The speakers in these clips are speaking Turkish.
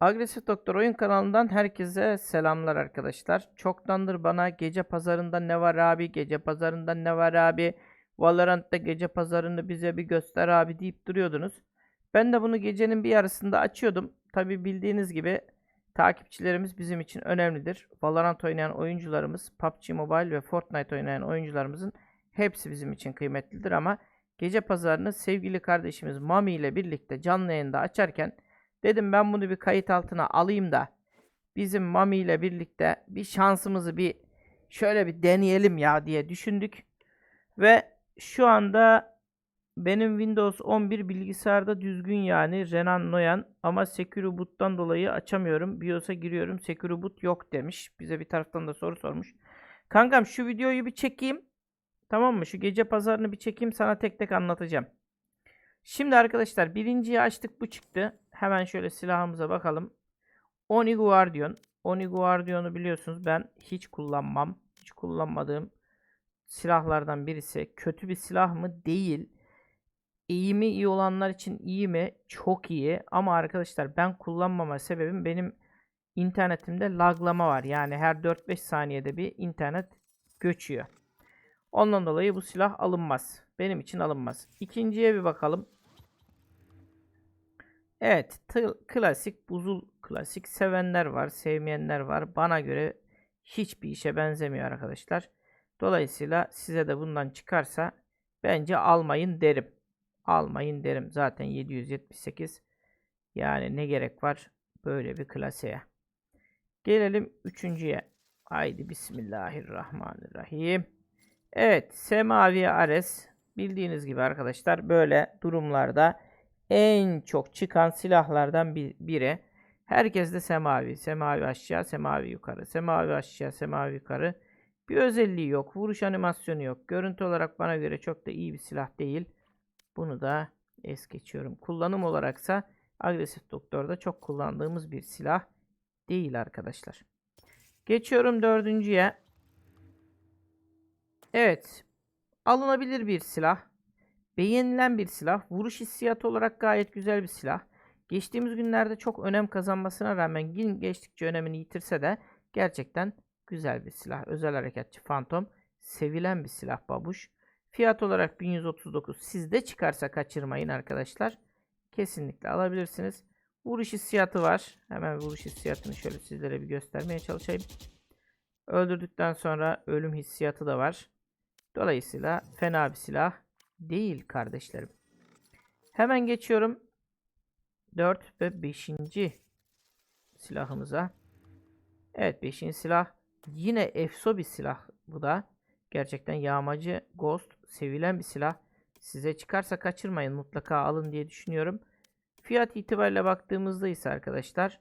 Agresif Doktor oyun kanalından herkese selamlar arkadaşlar. Çoktandır bana gece pazarında ne var abi, gece pazarında ne var abi, Valorant'ta gece pazarını bize bir göster abi deyip duruyordunuz. Ben de bunu gecenin bir yarısında açıyordum. Tabi bildiğiniz gibi takipçilerimiz bizim için önemlidir. Valorant oynayan oyuncularımız, PUBG Mobile ve Fortnite oynayan oyuncularımızın hepsi bizim için kıymetlidir ama gece pazarını sevgili kardeşimiz Mami ile birlikte canlı yayında açarken Dedim ben bunu bir kayıt altına alayım da bizim Mami ile birlikte bir şansımızı bir şöyle bir deneyelim ya diye düşündük. Ve şu anda benim Windows 11 bilgisayarda düzgün yani Renan Noyan ama Secure Boot'tan dolayı açamıyorum. BIOS'a giriyorum. Secure Boot yok demiş. Bize bir taraftan da soru sormuş. Kankam şu videoyu bir çekeyim. Tamam mı? Şu gece pazarını bir çekeyim sana tek tek anlatacağım. Şimdi arkadaşlar birinciyi açtık bu çıktı. Hemen şöyle silahımıza bakalım. Oni Guardian. Oni Guardian'ı biliyorsunuz ben hiç kullanmam. Hiç kullanmadığım silahlardan birisi. Kötü bir silah mı? Değil. İyi mi? iyi olanlar için iyi mi? Çok iyi. Ama arkadaşlar ben kullanmama sebebim benim internetimde laglama var. Yani her 4-5 saniyede bir internet göçüyor. Ondan dolayı bu silah alınmaz. Benim için alınmaz. İkinciye bir bakalım. Evet, klasik buzul klasik sevenler var, sevmeyenler var. Bana göre hiçbir işe benzemiyor arkadaşlar. Dolayısıyla size de bundan çıkarsa bence almayın derim. Almayın derim. Zaten 778. Yani ne gerek var böyle bir klasiğe. Gelelim üçüncüye. Haydi Bismillahirrahmanirrahim. Evet, Semavi Ares. Bildiğiniz gibi arkadaşlar böyle durumlarda en çok çıkan silahlardan biri. Herkes de semavi. Semavi aşağı, semavi yukarı. Semavi aşağı, semavi yukarı. Bir özelliği yok. Vuruş animasyonu yok. Görüntü olarak bana göre çok da iyi bir silah değil. Bunu da es geçiyorum. Kullanım olaraksa agresif doktorda çok kullandığımız bir silah değil arkadaşlar. Geçiyorum dördüncüye. Evet. Alınabilir bir silah. Beğenilen bir silah. Vuruş hissiyatı olarak gayet güzel bir silah. Geçtiğimiz günlerde çok önem kazanmasına rağmen gün geçtikçe önemini yitirse de gerçekten güzel bir silah. Özel harekatçı Phantom. Sevilen bir silah babuş. Fiyat olarak 1139. Sizde çıkarsa kaçırmayın arkadaşlar. Kesinlikle alabilirsiniz. Vuruş hissiyatı var. Hemen vuruş hissiyatını şöyle sizlere bir göstermeye çalışayım. Öldürdükten sonra ölüm hissiyatı da var. Dolayısıyla fena bir silah değil kardeşlerim. Hemen geçiyorum 4 ve 5. silahımıza. Evet 5. silah yine efso bir silah bu da. Gerçekten yağmacı Ghost sevilen bir silah. Size çıkarsa kaçırmayın mutlaka alın diye düşünüyorum. Fiyat itibariyle baktığımızda ise arkadaşlar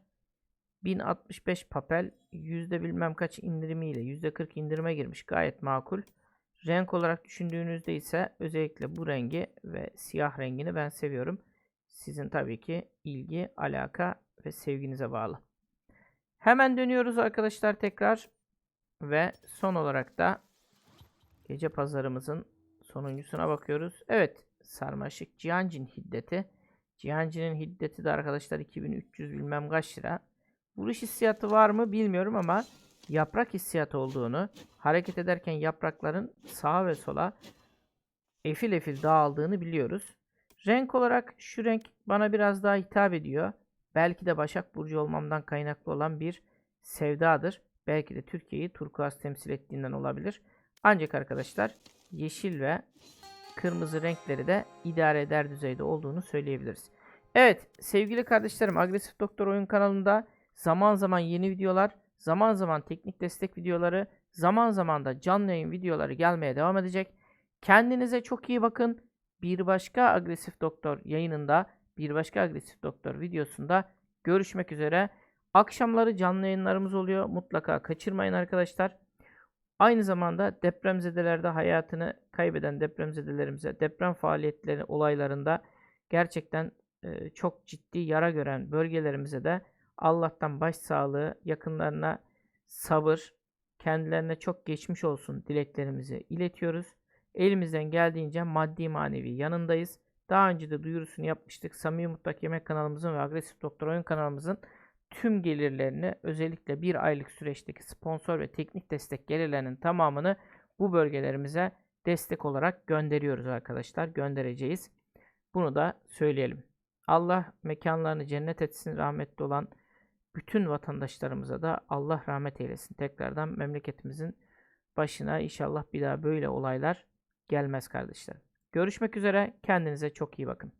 1065 papel yüzde bilmem kaç indirimiyle yüzde 40 indirime girmiş gayet makul. Renk olarak düşündüğünüzde ise özellikle bu rengi ve siyah rengini ben seviyorum. Sizin tabii ki ilgi, alaka ve sevginize bağlı. Hemen dönüyoruz arkadaşlar tekrar. Ve son olarak da gece pazarımızın sonuncusuna bakıyoruz. Evet sarmaşık Cihancin hiddeti. Cihancinin hiddeti de arkadaşlar 2300 bilmem kaç lira. Vuruş hissiyatı var mı bilmiyorum ama yaprak hissiyatı olduğunu, hareket ederken yaprakların sağa ve sola efil efil dağıldığını biliyoruz. Renk olarak şu renk bana biraz daha hitap ediyor. Belki de Başak Burcu olmamdan kaynaklı olan bir sevdadır. Belki de Türkiye'yi turkuaz temsil ettiğinden olabilir. Ancak arkadaşlar yeşil ve kırmızı renkleri de idare eder düzeyde olduğunu söyleyebiliriz. Evet sevgili kardeşlerim Agresif Doktor Oyun kanalında zaman zaman yeni videolar Zaman zaman teknik destek videoları, zaman zaman da canlı yayın videoları gelmeye devam edecek. Kendinize çok iyi bakın. Bir başka agresif doktor yayınında, bir başka agresif doktor videosunda görüşmek üzere. Akşamları canlı yayınlarımız oluyor. Mutlaka kaçırmayın arkadaşlar. Aynı zamanda depremzedelerde hayatını kaybeden depremzedelerimize, deprem faaliyetleri olaylarında gerçekten çok ciddi yara gören bölgelerimize de Allah'tan başsağlığı, yakınlarına sabır, kendilerine çok geçmiş olsun dileklerimizi iletiyoruz. Elimizden geldiğince maddi manevi yanındayız. Daha önce de duyurusunu yapmıştık. Samimi Mutlak Yemek kanalımızın ve Agresif Doktor Oyun kanalımızın tüm gelirlerini özellikle bir aylık süreçteki sponsor ve teknik destek gelirlerinin tamamını bu bölgelerimize destek olarak gönderiyoruz arkadaşlar. Göndereceğiz. Bunu da söyleyelim. Allah mekanlarını cennet etsin. Rahmetli olan bütün vatandaşlarımıza da Allah rahmet eylesin. Tekrardan memleketimizin başına inşallah bir daha böyle olaylar gelmez kardeşlerim. Görüşmek üzere. Kendinize çok iyi bakın.